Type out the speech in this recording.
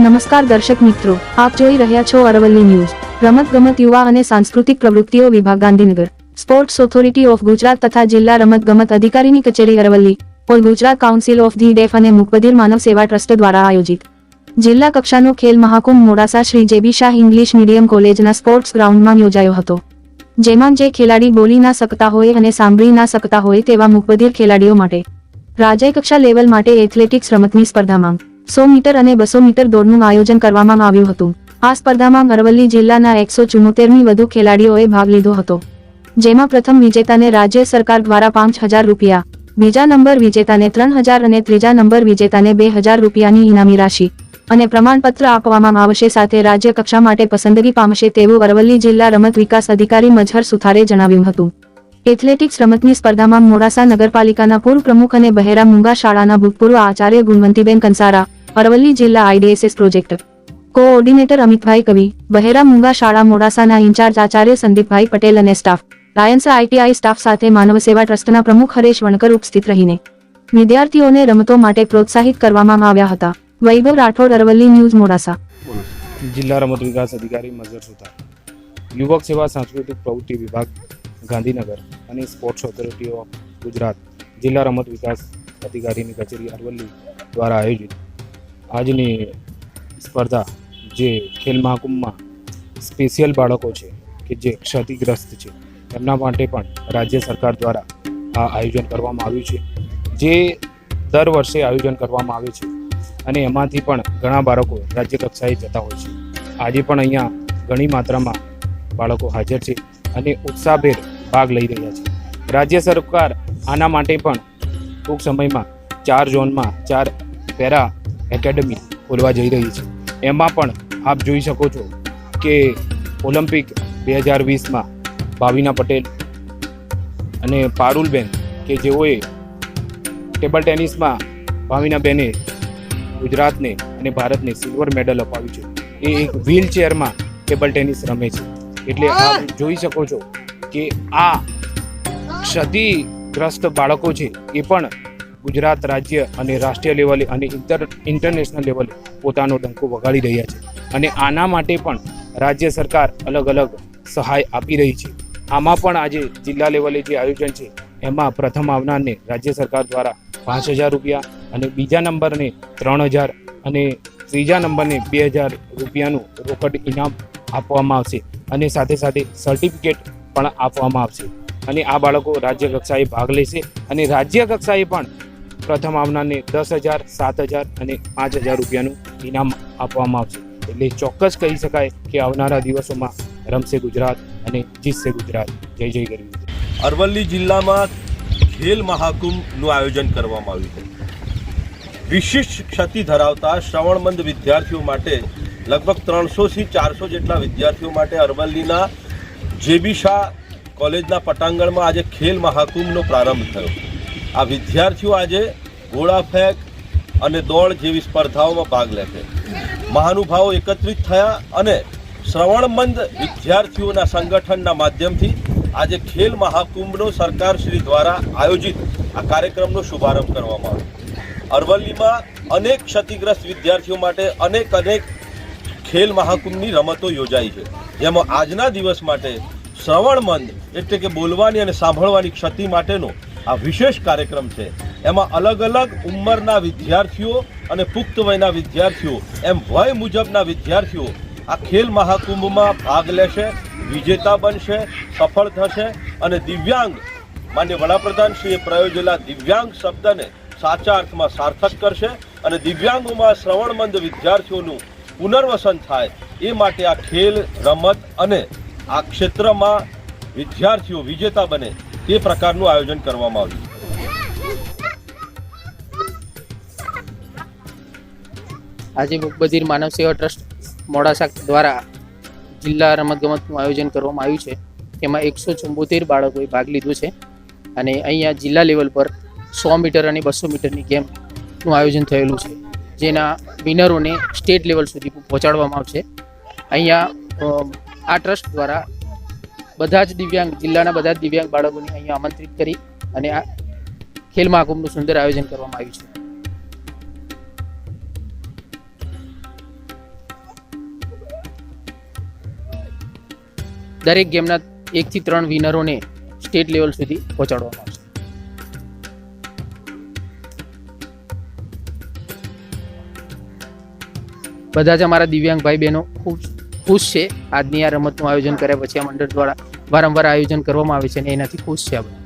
નમસ્કાર દર્શક મિત્રો, આપ જોઈ રહ્યા છો અરવલ્લી ન્યૂઝ. રમત ગમત યુવા અને સાંસ્કૃતિક પ્રવૃત્તિઓ વિભાગ Gandhinagar. Sports authority of Gujarat તથા જિલ્લા રમત ગમત અધિકારીની કચેરી Aravalli. All Gujarat council of the deaf અને મુકબધિર માનવ સેવા ટ્રસ્ટ દ્વારા આયોજિત. જિલ્લા કક્ષાનો Khel Mahakumbh Modasa Shri JB Shah English medium કોલેજના સ્પોર્ટ્સ ગ્રાઉન્ડમાં યોજાયો હતો. જેમાં જે ખેલાડી બોલી ના શકતા હોય અને સાંભળી ના શકતા હોય તેવા મુકબધિર ખેલાડીઓ માટે રાજ્ય કક્ષા લેવલ માટે એથ્લેટિક્સ રમતની સ્પર્ધામાં સો મીટર અને બસો મીટર દોડનું આયોજન કરવામાં આવ્યું હતું. આ સ્પર્ધામાં અરવલ્લી જિલ્લાના એકસો ચુમ્મોતેરમી વધુ ખેલાડીઓએ ભાગ લીધો હતો. જેમાં પ્રથમ વિજેતાને રાજ્ય સરકાર દ્વારા પાંચ હજાર રૂપિયા, બીજા નંબર વિજેતાને ત્રણ હજાર અને ત્રીજા નંબર વિજેતાને બે હજાર રૂપિયાની ઇનામી રાશિ અને પ્રમાણપત્ર આપવામાં આવશે સાથે રાજ્ય કક્ષા માટે પસંદગી પામશે તેવું અરવલ્લી જિલ્લા રમત વિકાસ અધિકારી મજહર સુથારે જણાવ્યું હતું. એથ્લેટિક્સ રમતની સ્પર્ધામાં મોડાસા નગરપાલિકાના પૂર્વ પ્રમુખ અને બહેરા મુંગા શાળાના ભૂતપૂર્વ આચાર્ય ગુણવંતીબેન કંસારા અરવલ્લી જિલ્લા આઈડીએસએસ પ્રોજેક્ટ. કોઓર્ડિનેટર અમિતભાઈ કવિ, બહેરા મુંગા શાળા મોડાસાના ઇન્ચાર્જ આચાર્ય સંદીપભાઈ પટેલ અને સ્ટાફ. લાયન્સ આઈટીઆઈ સ્ટાફ સાથે માનવ સેવા ટ્રસ્ટના પ્રમુખ હરેશ વણકર ઉપસ્થિત રહીને. વિદ્યાર્થીઓને રમતો માટે પ્રોત્સાહિત કરવામાં આવ્યા હતા. વૈભવ રાઠોડ, અરવલ્લી ન્યૂઝ, મોડાસા. જિલ્લા રમત વિકાસ અધિકારી મજર સુતા યુવક સેવા સાંસ્કૃતિક પ્રવૃત્તિ વિભાગ, ગાંધીનગર અને સ્પોર્ટ્સ ઓથોરિટી ઓફ ગુજરાત. જિલ્લા રમત વિકાસ અધિકારીની કચેરી અરવલ્લી દ્વારા આયોજિત આજની સ્પર્ધા જે ખેલ મહાકુંભમાં સ્પેશિયલ બાળકો છે કે જે ક્ષતિગ્રસ્ત છે, એમના માટે પણ રાજ્ય સરકાર દ્વારા આ આયોજન કરવામાં આવ્યું છે. જે દર વર્ષે આયોજન કરવામાં આવે છે અને એમાંથી પણ ઘણા બાળકો રાજ્ય કક્ષાએ જતા હોય છે. આજે પણ અહીંયા ઘણી માત્રામાં બાળકો હાજર છે અને ઉત્સાહભેર ભાગ લઈ રહ્યા છે. રાજ્ય સરકાર આના માટે પણ ટૂંક સમયમાં ચાર ઝોનમાં ચાર પેરા એકેડમી ખોલવા જઈ રહી છે. એમાં પણ આપ જોઈ શકો છો કે ઓલિમ્પિક બે હજાર વીસમાં ભાવિના પટેલ અને પારુલબેન કે જેઓએ ટેબલ ટેનિસમાં ભાવિનાબેને ગુજરાતને અને ભારતને સિલ્વર મેડલ અપાવ્યું છે. એ એક વ્હીલ ચેરમાં ટેબલ ટેનિસ રમે છે. એટલે આપ જોઈ શકો છો કે આ ક્ષતિગ્રસ્ત બાળકો છે એ પણ ગુજરાત રાજ્ય અને રાષ્ટ્રીય લેવલે અને ઇન્ટર ઇન્ટરનેશનલ લેવલે પોતાનો ડંકો વગાડી રહ્યા છે. અને આના માટે પણ રાજ્ય સરકાર અલગ અલગ સહાય આપી રહી છે. આમાં પણ આજે જિલ્લા લેવલે જે આયોજન છે, એમાં પ્રથમ આવનારને રાજ્ય સરકાર દ્વારા પાંચ હજાર રૂપિયા અને બીજા નંબરને ત્રણ હજાર અને ત્રીજા નંબરને બે હજાર રૂપિયાનું રોકડ ઇનામ આપવામાં આવશે. અને સાથે સાથે સર્ટિફિકેટ પણ આપવામાં આવશે. અને આ બાળકો રાજ્ય કક્ષાએ ભાગ લેશે અને રાજ્ય કક્ષાએ પણ પ્રથમ આવનારને દસ હજાર, સાત હજાર અને પાંચ હજાર રૂપિયાનું ઇનામ આપવામાં આવશે. એટલે ચોક્કસ કહી શકાય કે આવનારા દિવસોમાં રમશે ગુજરાત અને જીતશે ગુજરાત. જય જય ગરવી. અરવલ્લી જિલ્લામાં ખેલ મહાકુંભનું આયોજન કરવામાં આવ્યું છે વિશિષ્ટ ક્ષતિ ધરાવતા શ્રવણમંદ વિદ્યાર્થીઓ માટે લગભગ ત્રણસોથી ચારસો જેટલા વિદ્યાર્થીઓ માટે અરવલ્લીના જેબી શાહ કોલેજના પટાંગણમાં આજે ખેલ મહાકુંભનો પ્રારંભ થયો. આ વિદ્યાર્થીઓ આજે ગોળા ફેંક અને દોડ જેવી સ્પર્ધાઓમાં ભાગ લે છે. મહાનુભાવો એકત્રિત થયા અને શ્રવણમંદ વિદ્યાર્થીઓના સંગઠનના માધ્યમથી આજે ખેલ મહાકુંભનો સરકારશ્રી દ્વારા આયોજિત આ કાર્યક્રમનો શુભારંભ કરવામાં આવ્યો. અરવલ્લીમાં અનેક ક્ષતિગ્રસ્ત વિદ્યાર્થીઓ માટે અનેક અનેક ખેલ મહાકુંભની રમતો યોજાઈ છે. જેમાં આજના દિવસ માટે શ્રવણમંદ એટલે કે બોલવાની અને સાંભળવાની ક્ષતિ માટેનો આ વિશેષ કાર્યક્રમ છે. એમાં અલગ અલગ ઉંમરના વિદ્યાર્થીઓ અને પુખ્ત વયના વિદ્યાર્થીઓ, એમ વય મુજબના વિદ્યાર્થીઓ આ ખેલ મહાકુંભમાં ભાગ લેશે, વિજેતા બનશે, સફળ થશે અને દિવ્યાંગ માન્ય વડાપ્રધાનશ્રીએ પ્રયોજેલા દિવ્યાંગ શબ્દને સાચા અર્થમાં સાર્થક કરશે અને દિવ્યાંગોમાં શ્રવણમંદ વિદ્યાર્થીઓનું પુનર્વસન થાય. એ માટે આ ખેલ, રમત અને આ ક્ષેત્રમાં વિદ્યાર્થીઓ વિજેતા બને તે પ્રકારનું આયોજન કરવામાં આવ્યું. આજે મુકબધિર માનવ સેવા ટ્રસ્ટ મોડાસા દ્વારા જિલ્લા રમતગમતનું આયોજન કરવામાં આવ્યું છે. એમાં એકસો ચુંબોતેર બાળકોએ ભાગ લીધો છે અને અહીંયા જિલ્લા લેવલ પર સો મીટર અને બસો મીટરની ગેમનું આયોજન થયેલું છે. જેના વિનરોને સ્ટેટ લેવલ સુધી પહોંચાડવામાં આવશે. અહીંયા આ ટ્રસ્ટ દ્વારા બધા જ દિવ્યાંગ, જિલ્લાના બધા જ દિવ્યાંગ બાળકોને અહીંયા આમંત્રિત કરી અને આ ખેલ મહાકુંભનું સુંદર આયોજન કરવામાં આવ્યું છે. દરેક ગેમના એકથી ત્રણ વિનરોને સ્ટેટ લેવલ સુધી પહોંચાડવામાં આવશે. બધા જ અમારા દિવ્યાંગ ભાઈ બહેનો ખૂબ ખુશ છે. આજની આ રમતનું આયોજન કર્યા પછી આ મંડળ દ્વારા વારંવાર આયોજન કરવામાં આવે છે અને એનાથી ખુશ છે આ બધા